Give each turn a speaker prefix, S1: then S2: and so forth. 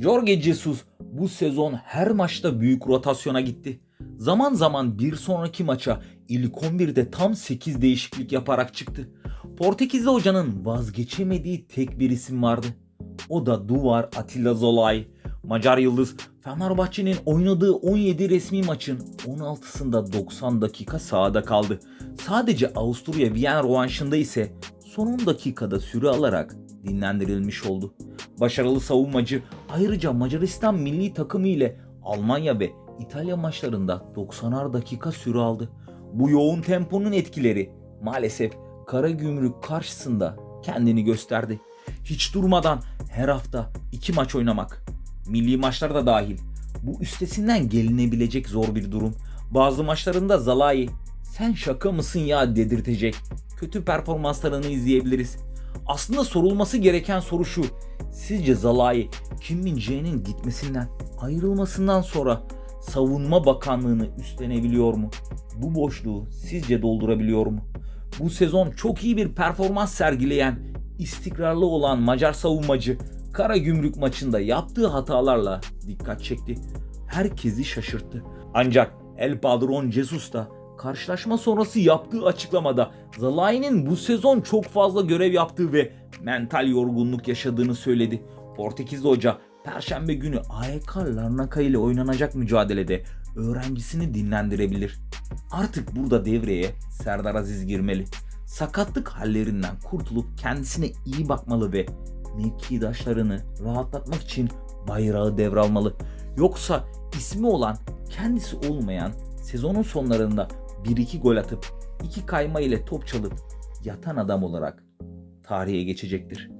S1: Jorge Jesus bu sezon her maçta büyük rotasyona gitti. Zaman zaman bir sonraki maça ilk 11'de tam 8 değişiklik yaparak çıktı. Portekizli hocanın vazgeçemediği tek bir isim vardı. O da Duvar Atilla Zolay. Macar Yıldız Fenerbahçe'nin oynadığı 17 resmi maçın 16'sında 90 dakika sahada kaldı. Sadece Avusturya Viyana rövanşında ise son 10 dakikada süre alarak dinlendirilmiş oldu. Başarılı savunmacı ayrıca Macaristan milli takımı ile Almanya ve İtalya maçlarında 90'ar dakika süre aldı. Bu yoğun temponun etkileri maalesef Karagümrük karşısında kendini gösterdi. Hiç durmadan her hafta iki maç oynamak, milli maçlar da dahil. Bu üstesinden gelinebilecek zor bir durum. Bazı maçlarında Zalai sen şaka mısın ya dedirtecek. Kötü performanslarını izleyebiliriz. Aslında sorulması gereken soru şu. Sizce Zalai Kim Min Jae'nin gitmesinden, ayrılmasından sonra savunma bakanlığını üstlenebiliyor mu? Bu boşluğu sizce doldurabiliyor mu? Bu sezon çok iyi bir performans sergileyen, istikrarlı olan Macar savunmacı Karagümrük maçında yaptığı hatalarla dikkat çekti. Herkesi şaşırttı. Ancak El Padron Jesus da karşılaşma sonrası yaptığı açıklamada Zalai'nin bu sezon çok fazla görev yaptığı ve mental yorgunluk yaşadığını söyledi. Portekizli hoca Perşembe günü AEK Larnaca ile oynanacak mücadelede öğrencisini dinlendirebilir. Artık burada devreye Serdar Aziz girmeli. Sakatlık hallerinden kurtulup kendisine iyi bakmalı ve mevkidaşlarını rahatlatmak için bayrağı devralmalı. Yoksa ismi olan kendisi olmayan sezonun sonlarında 1-2 gol atıp 2 kayma ile top çalıp yatan adam olarak tarihe geçecektir.